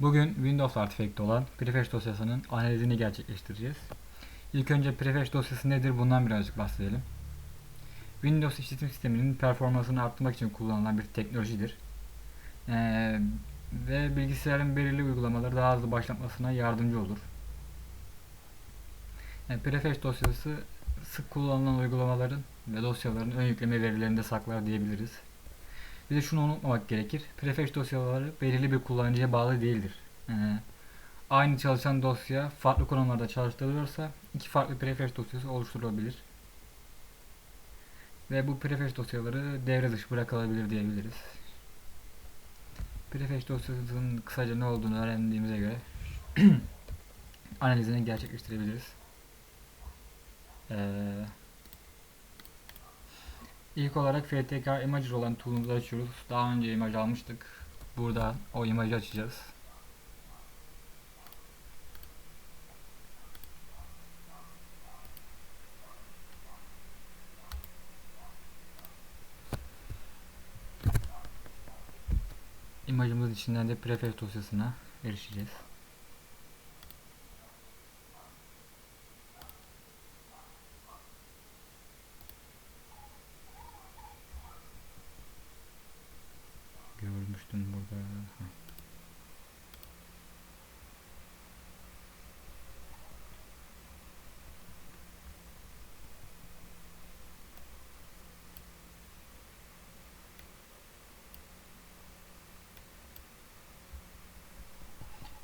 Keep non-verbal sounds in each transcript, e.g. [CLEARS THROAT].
Bugün Windows Artifact'te olan Prefetch dosyasının analizini gerçekleştireceğiz. İlk önce Prefetch dosyası nedir bundan birazcık bahsedelim. Windows işletim sisteminin performansını arttırmak için kullanılan bir teknolojidir. Ee, ve bilgisayarın belirli uygulamaları daha hızlı başlatmasına yardımcı olur. Yani Prefetch dosyası sık kullanılan uygulamaların ve dosyaların ön yükleme verilerini de saklar diyebiliriz. Bir de şunu unutmamak gerekir. Prefetch dosyaları belirli bir kullanıcıya bağlı değildir. Yani aynı çalışan dosya farklı konumlarda çalıştırılıyorsa iki farklı prefetch dosyası oluşturulabilir. Ve bu prefetch dosyaları devre dışı bırakılabilir diyebiliriz. Prefetch dosyasının kısaca ne olduğunu öğrendiğimize göre [CLEARS THROAT] analizini gerçekleştirebiliriz. Ee, İlk olarak FTK Imager olan tool'umuzu açıyoruz. Daha önce imaj almıştık. Burada o imajı açacağız. İmajımızın içinden de prefetch dosyasına erişeceğiz.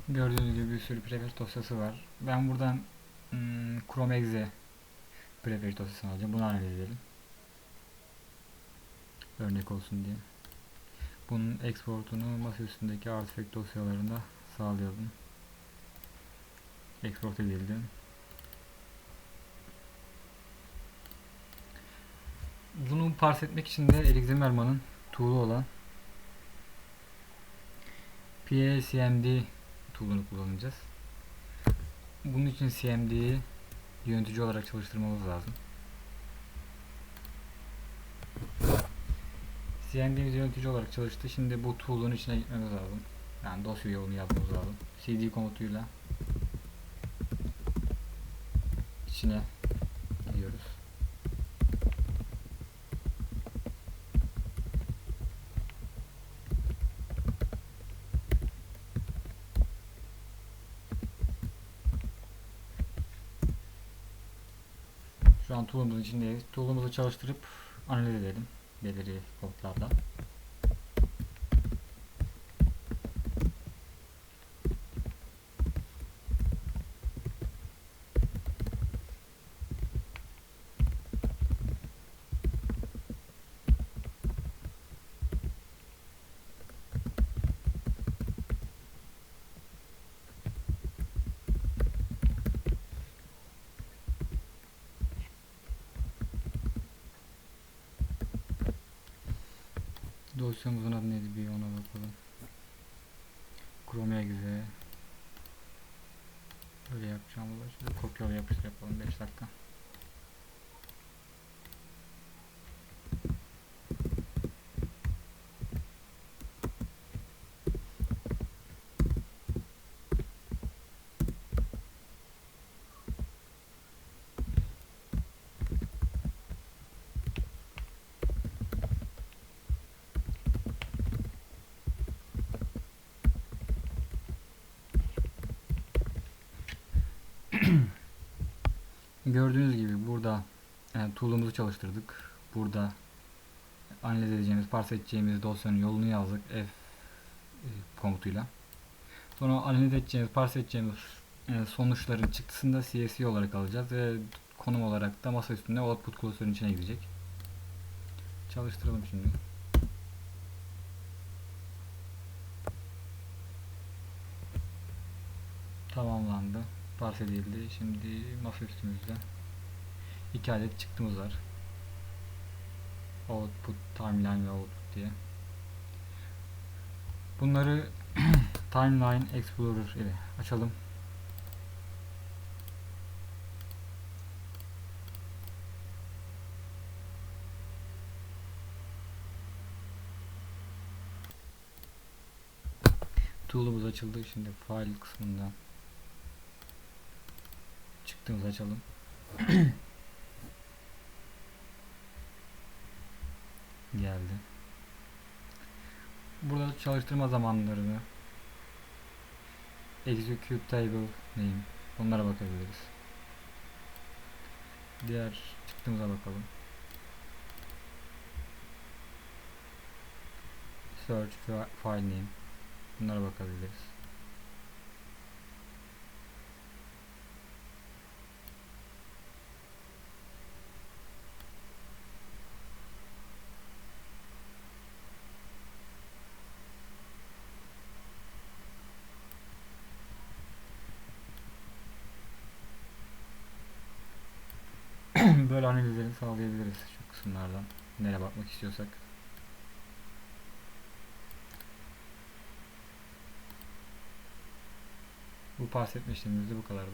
Gördüğünüz gibi bir sürü prefetch dosyası var. Ben buradan hmm, Chrome Exe prefetch dosyasını alacağım. Bunu analiz edelim. Örnek olsun diye. Bunun exportunu masa üstündeki artifact dosyalarında sağlayalım. Export edildi. Bunu parse etmek için de Eric Zimmerman'ın tool'u olan PACMD tool'unu kullanacağız. Bunun için CMD'yi yönetici olarak çalıştırmamız lazım. CMD'miz yönetici olarak çalıştı. Şimdi bu tool'un içine gitmemiz lazım. Yani dosya yolunu yazmamız lazım. cd komutuyla içine Şu an tool'umuzun içindeyiz. Tool'umuzu çalıştırıp analiz edelim belirli komutlarla. Dosyamızın adı neydi bir ona bakalım. Chrome Exe. Böyle yapacağım kopyala yapıştır yapalım 5 dakika. Gördüğünüz gibi burada yani tool'umuzu çalıştırdık. Burada analiz edeceğimiz, parse edeceğimiz dosyanın yolunu yazdık F e, komutuyla. Sonra analiz edeceğimiz, parse edeceğimiz e, sonuçların çıktısını da CSV olarak alacağız ve konum olarak da masa üstünde output klasörünün içine gidecek. Çalıştıralım şimdi. Tamamlandı. Parse edildi. Şimdi masa üstümüzde iki adet çıktımız var. Output, timeline ve output diye. Bunları [CLEARS THROAT] Timeline Explorer ile açalım. Tool'umuz açıldı. Şimdi file kısmından çıktığımızı açalım. [CLEARS THROAT] Geldi. Burada çalıştırma zamanlarını execute table name onlara bakabiliriz. Diğer çıktığımıza bakalım. Search fi- file name bunlara bakabiliriz. Böyle analizleri sağlayabiliriz şu kısımlardan. Nereye bakmak istiyorsak. Bu parse etme işlemimiz de bu kadardı.